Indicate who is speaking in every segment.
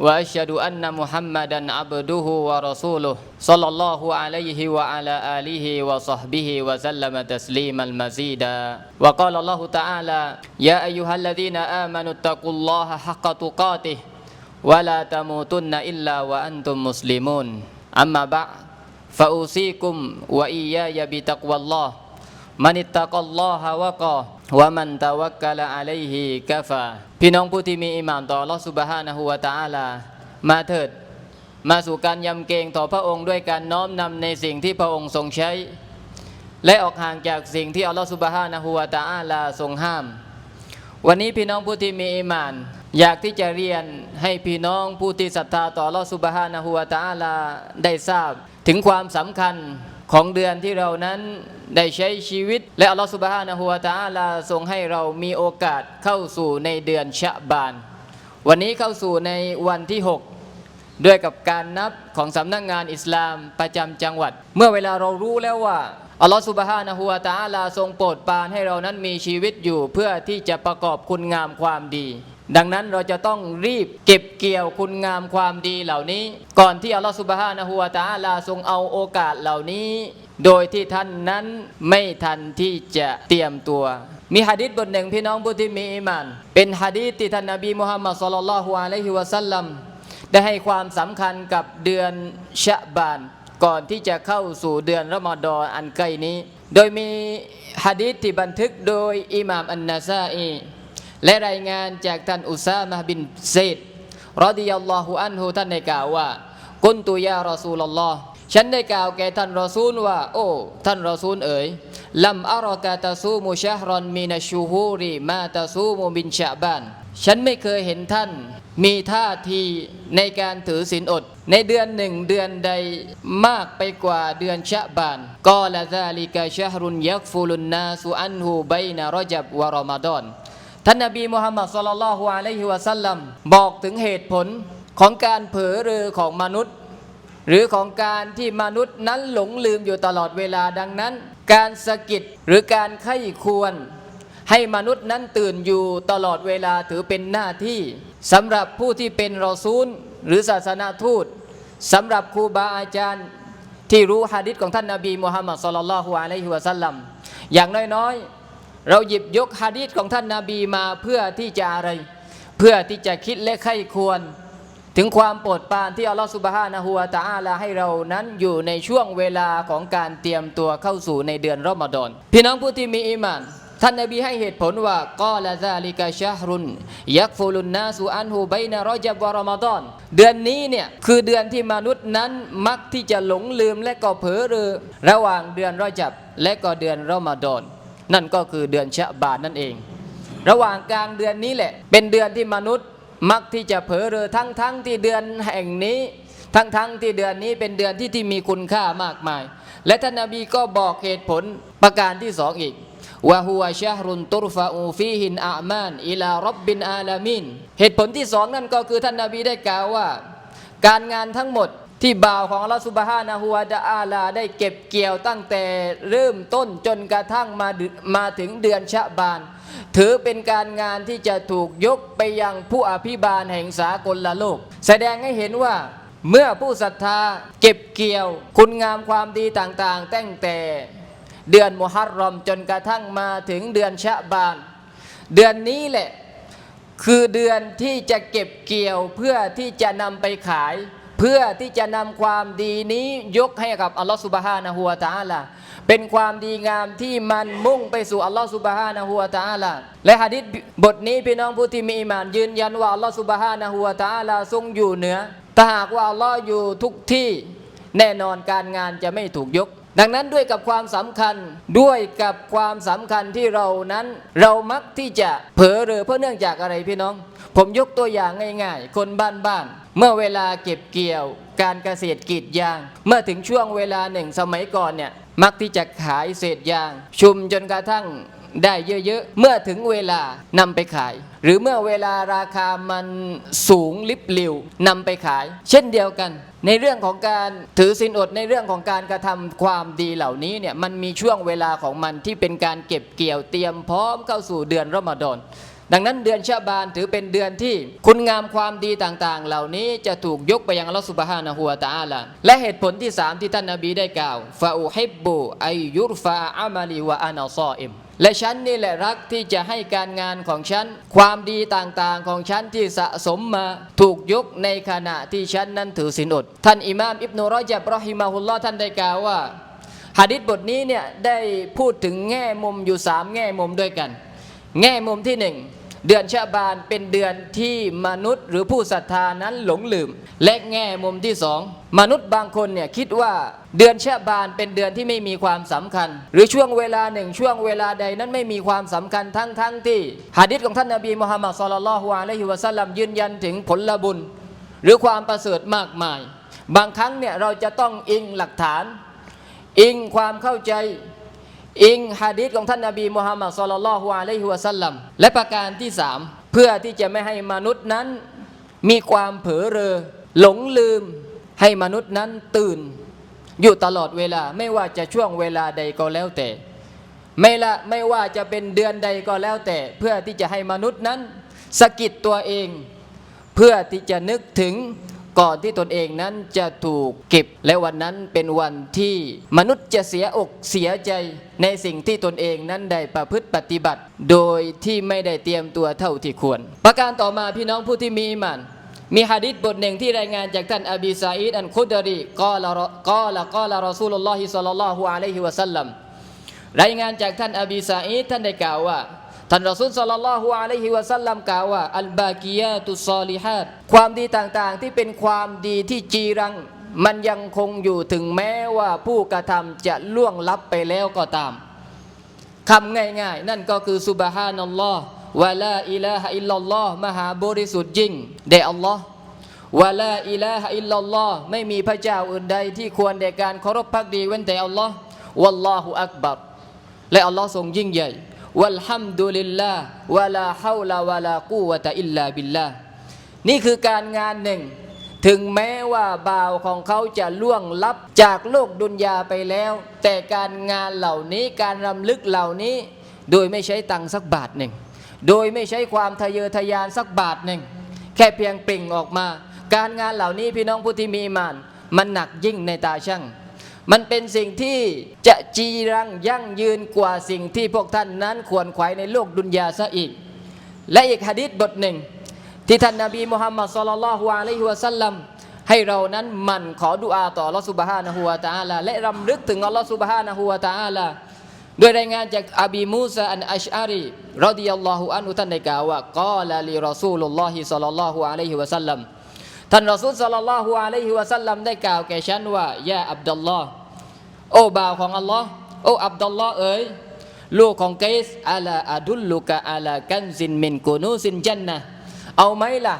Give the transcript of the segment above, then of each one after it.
Speaker 1: وأشهد أن محمدا عبده ورسوله صلى الله عليه وعلى آله وصحبه وسلم تسليما مزيدا. وقال الله تعالى يا أيها الذين آمنوا اتقوا الله حق تقاته ولا تموتن إلا وأنتم مسلمون. أما بعد فأوصيكم وإياي بتقوى الله. من اتقى الله وقى ومن توكل عليه كفى. พี่น้องผู้ที่มีอิหมานต่อลอฮ์ซุบฮานะฮูวะตอาลา มาเถิด มาสู่การยำเกรงต่อพระองค์ด้วยการน้อมนำในสิ่งที่พระองค์ทรงใช้ และออกห่างจากสิ่งที่อัลลอฮ์ซุบฮานะฮูวะตอาลาทรงห้าม วันนี้พี่น้องผู้ที่มีอิมาน อยากที่จะเรียนให้พี่น้องผู้ที่ศรัทธาต่อลอฮ์ซุบฮานะฮูวะตะอาลาได้ทราบ ถึงความสำคัญของเดือนที่เรานั้น ได้ใช้ชีวิต และอัลลอฮ์ซุบฮานะฮูวะตาลาทรงให้เรามีโอกาสเข้าสู่ในเดือนชะบาน วันนี้เข้าสู่ในวันที่ 6 ด้วยกับการนับของสำนักงานอิสลามประจำจังหวัด เมื่อเวลาเรารู้แล้วว่าอัลลอฮฺสุบฮานะฮูวาตาลาทรงโปรดปรานให้เรานั้นมีชีวิตอยู่เพื่อที่จะประกอบคุณงามความดี ดังนั้นเราจะต้องรีบเก็บเกี่ยวคุณงามความดีเหล่านี้ ก่อนที่อัลลอฮฺสุบฮานะฮูวาตาลาทรงเอาโอกาสเหล่านี้ โดยที่ท่านนั้นไม่ทันที่จะเตรียมตัว มีฮะดิษบทหนึ่งพี่น้องผู้ที่มีอิมาน เป็นฮะดีษที่ท่านนบีมุฮัมมัดสุลลัลฮุอะลัยฮิวะสัลลัมได้ให้ความสำคัญกับเดือนชะบาน ก่อนที่จะเข้าสู่เดือนรอมฎอนอันใกล้นี้ โดยมีฮะดีษที่บันทึกโดยอิหม่ามอันนาซาอี และรายงานจากท่านอุซามะห์บินเซดรอดิยัลลอฮุอันฮูท่านได้กล่าวว่า กุนตุยารอซูลลอฮ์ฉันได้กล่าวแก่ท่านรอซูลว่า โอ้ ท่านรอซูลเอ๋ยลัมอารอกาตาซูมุชะฮรอนมินาชูฮูรีมาตาซูมุบินชะบานฉันไม่เคยเห็นท่านมีท่าทีในการถือศีลอด ในเดือนหนึ่งเดือนใดมากไปกว่าเดือนชะบานกอละซาลิกาชะฮรุนยักฟูลุนนาสุอันฮูไบนารอจับวะรอมฎอน ท่านนบีมุฮัมมัดสุลลัลฮุอะลัยฮิวะสัลลัมบอกถึงเหตุผลของการเผลอเรือของมนุษย์ หรือของการที่มนุษย์นั้นหลงลืมอยู่ตลอดเวลาดังนั้น การสะกิดหรือการไข้ควร ให้มนุษย์นั้นตื่นอยู่ตลอดเวลาถือเป็นหน้าที่สำหรับผู้ที่เป็นรอซูล หรือศาสนาทูตสำหรับครูบาอาจารย์ที่รู้ฮะดิษของท่านนาบีมุฮัมมัดสุลลัลฮุอะลัยฮิวะสัลลัมอย่างน้อยๆ เราหยิบยกฮะดีษของท่านนาบีมาเพื่อที่จะอะไร เพื่อที่จะคิดและไข้ควร ถึงความโปรดปรานที่อัลลอฮฺสุบฮานะฮูวะตะอาลาให้เรานั้นอยู่ในช่วงเวลาของการเตรียมตัวเข้าสู่ในเดือนรอมฎอนพี่น้องผู้ที่มีอีหมานท่านนบีให้เหตุผลว่ากอละซาลิกาชะฮรุนยักฟูลุนนาสุอันฮูไบนารอจับวะรอมฎอนเดือนนี้เนี่ยคือเดือนที่มนุษย์นั้นมักที่จะหลงลืมและก็เผลอเรอระหว่างเดือนรอจับและก็เดือนรอมฎอน นั่นก็คือเดือนชะบานนั่นเอง ระหว่างกลางเดือนนี้แหละ เป็นเดือนที่มนุษย์มักที่จะเผลอเรอทั้งทั้งที่เดือนแห่งนี้ ทั้งทั้งที่เดือนนี้เป็นเดือนที่ที่มีคุณค่ามากมาย และท่านนบีก็บอกเหตุผลประการที่สองอีกว่าฮัวชะรุนตุรฟาอูฟีหินอามานอิลารับบินอาลามินเหตุผลที่สองนั่นก็คือท่านนบีได้กล่าวว่า การงานทั้งหมด ที่บ่าวของอัลลอฮฺสุบฮานะฮูวะตะอาลาได้เก็บเกี่ยวตั้งแต่เริ่มต้นจนกระทั่งมาดึมาถึงเดือนชะบาน ถือเป็นการงานที่จะถูกยกไปยังผู้อภิบาลแห่งสากลละโลก แสดงให้เห็นว่าเมื่อผู้ศรัทธาเก็บเกี่ยว คุณงามความดีต่างๆ ตั้งแต่เดือนมุฮัรรอมจนกระทั่งมาถึงเดือนชะบาน เดือนนี้แหละคือเดือนที่จะเก็บเกี่ยวเพื่อที่จะนำไปขาย เพื่อที่จะนำความดีนี้ยกให้กับอัลลอฮฺสุบฮานะฮูวะตาลาเป็นความดีงามที่มันมุ่งไปสู่อัลลอฮฺสุบฮานะฮูวะตาลาและหะดิษบทนี้พี่น้องผู้ที่มีอีหมาน ยืนยันว่าอัลลอฮฺสุบฮานะฮูวะตาลาทรงอยู่เหนือถ้าหากว่าอัลลอฮ์อยู่ทุกที่แน่นอนการงานจะไม่ถูกยก ดังนั้นด้วยกับความสำคัญด้วยกับความสำคัญที่เรานั้น เรามักที่จะเผลอเรอเพราะเนื่องจากอะไรพี่น้อง ผมยกตัวอย่างง่าย ๆ คนบ้านๆ เมื่อเวลาเก็บเกี่ยว การเกษตรกรีดยาง เมื่อถึงช่วงเวลาหนึ่งสมัยก่อนเนี่ยมักที่จะขายเศษยาง ชุมจนกระทั่งได้เยอะๆ เมื่อถึงเวลานำไปขาย หรือเมื่อเวลาราคามันสูงลิบลิวนำไปขาย เช่นเดียวกัน ในเรื่องของการถือสินอดในเรื่องของการกระทำความดีเหล่านี้เนี่ยมันมีช่วงเวลาของมันที่เป็นการเก็บเกี่ยวเตรียมพร้อมเข้าสู่เดือนรอมฎอน ดังนั้นเดือนชาบานถือเป็นเดือนที่คุณงามความดีต่างๆ เหล่านี้จะถูกยกไปยังอัลลอฮฺสุบฮานะฮูวะตะอาลาและเหตุผลที่สามที่ท่านนบีได้กล่าวฟาอูฮิบบุอายุรฟาอามาลีวะอานาซออิมและฉันนี่แหละรักที่จะให้การงานของฉัน ความดีต่างๆของฉันที่สะสมมาถูกยกในขณะที่ฉันนั้นถือศีลอด ท่านอิมามอิบนุรอจับรอฮิมาฮุลลอฮ์ท่านได้กล่าวว่าหะดิษบทนี้เนี่ยได้พูดถึงแง่มุมอยู่สามแง่มุมด้วยกัน แง่มุมที่หนึ่ง เดือนชาบานเป็นเดือนที่มนุษย์หรือผู้ศรัทธานั้นหลงลืม และแง่มุมที่สองมนุษย์บางคนเนี่ยคิดว่าเดือนชาบานเป็นเดือนที่ไม่มีความสำคัญ หรือช่วงเวลาหนึ่งช่วงเวลาใดนั้นไม่มีความสำคัญทั้งทั้งที่หะดิษของท่านนบีมุฮัมมัดสุลลัลฮุอะลัยฮิวะสัลลัมยืนยันถึงผลบุญ หรือความประเสริฐมากมาย บางครั้งเนี่ยเราจะต้องอิงหลักฐาน อิงความเข้าใจ อิงฮะดีษของท่านนบีมุฮัมมัดสุลลัลลอฮุอะลัยฮิวะสัลลัมและประการที่สามเพื่อที่จะไม่ให้มนุษย์นั้น มีความเผลอเรอ หลงลืม ให้มนุษย์นั้นตื่น อยู่ตลอดเวลาไม่ว่าจะช่วงเวลาใดก็แล้วแต่ ไม่ละไม่ว่าจะเป็นเดือนใดก็แล้วแต่ เพื่อที่จะให้มนุษย์นั้นสะกิดตัวเอง เพื่อที่จะนึกถึง ก่อนที่ตนเองนั้นจะถูกเก็บ และวันนั้นเป็นวันที่มนุษย์จะเสียอกเสียใจในสิ่งที่ตนเองนั้นได้ประพฤติปฏิบัติ โดยที่ไม่ได้เตรียมตัวเท่าที่ควร ประการต่อมาพี่น้องผู้ที่มีอิมานมีฮะดิษบทหนึ่งที่รายงานจากท่านอบีซาอิดอันคุดรีกอละกอละกอละรอซูลุลลอฮิศ็อลลัลลอฮุอะลัยฮิวะสัลลัมรายงานจากท่านอบีซาอิดท่านได้กล่าวว่า ท่านรอซูลสัลลัลลอฮุอะลัยฮิวะสัลลัมกล่าวว่าอัลบากียาตุซอลิฮัดความดีต่างๆ ที่เป็นความดีที่จีรัง มันยังคงอยู่ถึงแม้ว่าผู้กระทำจะล่วงลับไปแล้วก็ตามคำง่ายๆ นั่นก็คือสุบฮานัลลอฮ์วะลาอิลาฮะอิลลัลลอฮ์มหาบริสุทธิ์ยิ่งแด่อัลลอฮ์วะลาอิลาฮะอิลลัลลอฮ์ไม่มีพระเจ้าอื่นใดที่ควรแด่การเคารพพักดีเว้นแต่อัลลอฮ์วัลลอฮุอักบัรและอัลลอฮ์ทรงยิ่งใหญ่ วัลฮัมดุลิลลาห์วะลาฮาวลาวะลากูวะตะอิลลาบิลลาห์นี่คือการงานหนึ่ง ถึงแม้ว่าบ่าวของเขาจะล่วงลับจากโลกดุนยาไปแล้ว แต่การงานเหล่านี้การรำลึกเหล่านี้ โดยไม่ใช้ตังสักบาทหนึ่ง โดยไม่ใช้ความทะเยอทะยานสักบาทหนึ่ง แค่เพียงปริ่งออกมา การงานเหล่านี้พี่น้องผู้ที่มีมาน มันหนักยิ่งในตาช่าง มันเป็นสิ่งที่จะจีรังยั่งยืนกว่าสิ่งที่พวกท่านนั้นควรขวายในโลกดุนยาซะอีก และอีกหะดีษบทหนึ่ง ที่ท่านนาบีมุฮัมมัดสุลลัลฮุอะลัยฮิวะสัลลัมให้เรานั้นหมันขอดุอาต่อลอสุบฮานะฮูวะตะอาลาและรำลึกถึงอัลลอฮฺสุบฮานะฮูวะตะอาลาโดยรายงานจากอบีมูซาอันอัชอารีรดิยัลลอฮุอันฮุท่านได้กล่าวว่ากอลาลีรอซูลุลลอฮิศ็อลลัลลอฮุอะลัยฮิวะสัลลัมท่านรอซูลศ็อลลัลลอฮุอะลัยฮิวะสัลลัมได้กล่าวแก่ฉันว่ายาอับดุลลอฮ์ โอ้บ่าวของอัลลอฮ์โอ้อับดุลลอฮ์เอ๋ยลูกของเกสอาลาอาดุลลุกะอาลากันซินมินกูนูซินจันนะเอาไหมล่ะ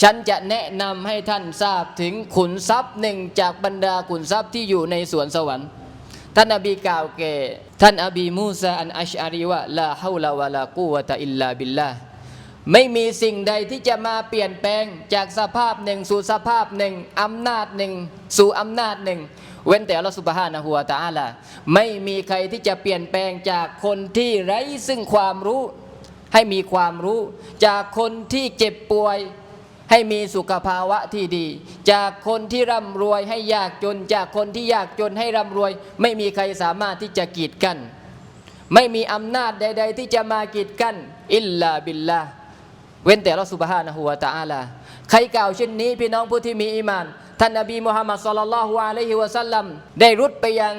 Speaker 1: ฉันจะแนะนำให้ท่านทราบถึงขุนทรัพย์หนึ่งจากบรรดาขุนทรัพย์ที่อยู่ในสวนสวรรค์ ท่านอบีกล่าวแก่ท่านอบีมูซาอันอัชอารีว่าลาฮาวลาวะลากูวะตะอิลลาบิลลาไม่มีสิ่งใดที่จะมาเปลี่ยนแปลงจากสภาพหนึ่งสู่สภาพหนึ่งอำนาจหนึ่งสู่อำนาจหนึ่ง เว้นแต่อัลลอฮฺสุบฮานะฮูวตะอาลาไม่มีใครที่จะเปลี่ยนแปลงจากคนที่ไร้ซึ่งความรู้ ให้มีความรู้ จากคนที่เจ็บป่วย ให้มีสุขภาวะที่ดี จากคนที่ร่ำรวยให้ยากจน จากคนที่ยากจนให้ร่ำรวย ไม่มีใครสามารถที่จะกีดกัน ไม่มีอำนาจใด ๆ ที่จะมากีดกันอิลลาบิลลาเว้นแต่เราสุบฮานะฮูวตะอาลา ใครกล่าวเช่นนี้พี่น้องผู้ที่มีอีมาน ท่านนบีมุฮัมมัดสุลลัลลอฮุอะลัยฮิวะสัลลัมได้รุดไปยัง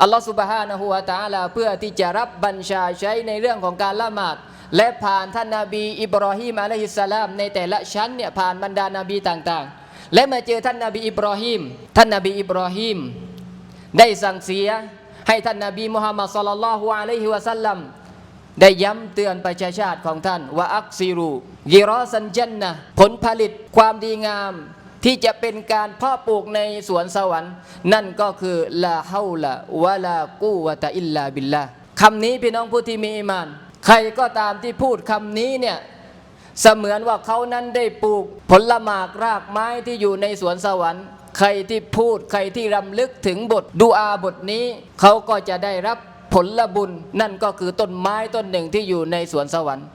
Speaker 1: อัลลอฮฺสุบฮานะฮูวะตะอาลาเพื่อที่จะรับบัญชาใช้ในเรื่องของการละหมาด และผ่านท่านนบีอิบรอฮีมอะลัยฮิสสลามในแต่ละชั้นเนี่ยผ่านบรรดานาบีต่างๆ และมาเจอท่านนบีอิบรอฮีมท่านนบีอิบรอฮีมได้สั่งเสียให้ท่านนบีมุฮัมมัดสุลลัลลอฮุอะลัยฮิวะสัลลัม ได้ย้ำเตือนประชาชาติของท่านว่าอักซิรูยิรอสันจันนะผลผลิตความดีงามที่จะเป็นการเพาะปลูกในสวนสวรรค์ นั่นก็คือลาฮาวละวะลากูวะตะอิลลาบิลลาคำนี้พี่น้องผู้ที่มีอีมาน ใครก็ตามที่พูดคำนี้เนี่ยเสมือนว่าเขานั้นได้ปลูกผลหมากรากไม้ที่อยู่ในสวนสวรรค์ ใครที่พูดใครที่รำลึกถึงบทดูอาบทนี้ เขาก็จะได้รับ ผลบุญนั่นก็คือต้นไม้ต้นหนึ่งที่อยู่ในสวนสวรรค์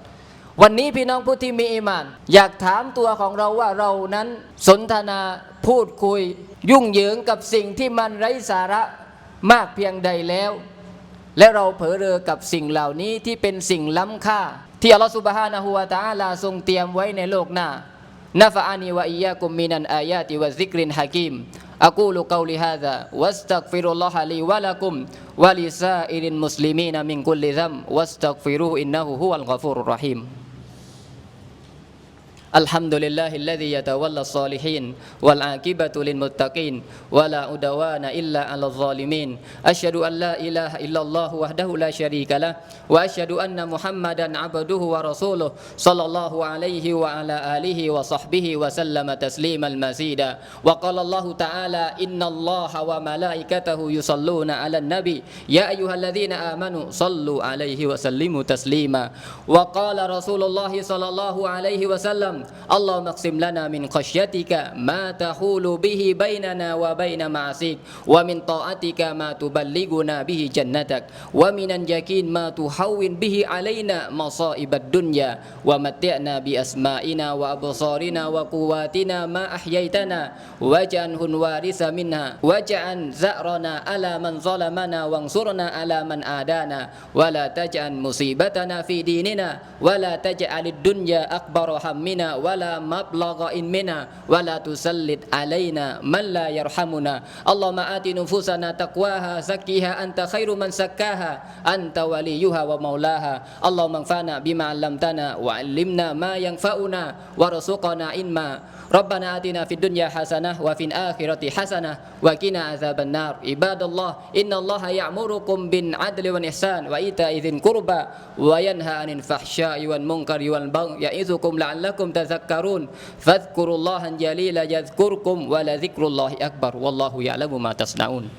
Speaker 1: วันนี้พี่น้องผู้ที่มีอีมาน อยากถามตัวของเราว่าเรานั้นสนทนาพูดคุย ยุ่งเหยิงกับสิ่งที่มันไร้สาระมากเพียงใดแล้ว และเราเผลอเรอกับสิ่งเหล่านี้ที่เป็นสิ่งล้ำค่า ที่อัลลอฮฺสุบฮานะฮูวะตาลาทรงเตรียมไว้ในโลกหน้านะฟะอานีวะอียากุมมินันอายาติวะซิกรินฮะกิม อะกูลุกอลิฮาซาวัสตักฟิรุ الحمد لله الذي يتولى الصالحين والعاقبة للمتقين ولا عدوان إلا على الظالمين. أشهد أن لا إله إلا الله وحده لا شريك له وأشهد أن محمدا عبده ورسوله صلى الله عليه وعلى آله وصحبه وسلم تسليما مزيدا. وقال الله تعالى إن الله وملائكته يصلون على النبي. يا أيها الذين آمنوا صلوا عليه وسلموا تسليما. وقال رسول الله صلى الله عليه وسلم اللهم اقسم لنا من خشيتك ما تحول به بيننا وبين معصيك ومن طاعتك ما تبلغنا به جنتك ومن اليقين ما تحول به علينا مصائب الدنيا. ومتعنا بأسمائنا وأبصارنا وقواتنا ما أحييتنا واجعله الوارث منها واجعل زأرنا على من ظلمنا وانصرنا على من آدانا ولا تجعل مصيبتنا في ديننا ولا تجعل الدنيا أكبر همنا. ولا مبلغ علمنا ولا تسلط علينا من لا يرحمنا. اللهم آت نفوسنا تقواها زكيها أنت خير من سكاها أنت وليها ومولاها. اللهم انفعنا بما علمتنا وعلمنا ما ينفعنا وارزقنا علما. ربنا آتنا في الدنيا حسنة وفي الآخرة حسنة وقنا عذاب النار. عباد الله إن الله يأمركم بالعدل والإحسان وإيتاء ذي القربى وينهى عن الفحشاء والمنكر والبغي يعظكم لعلكم تذكرون فاذكروا الله الجليل يذكركم ولذكر الله أكبر. والله يعلم ما تصنعون.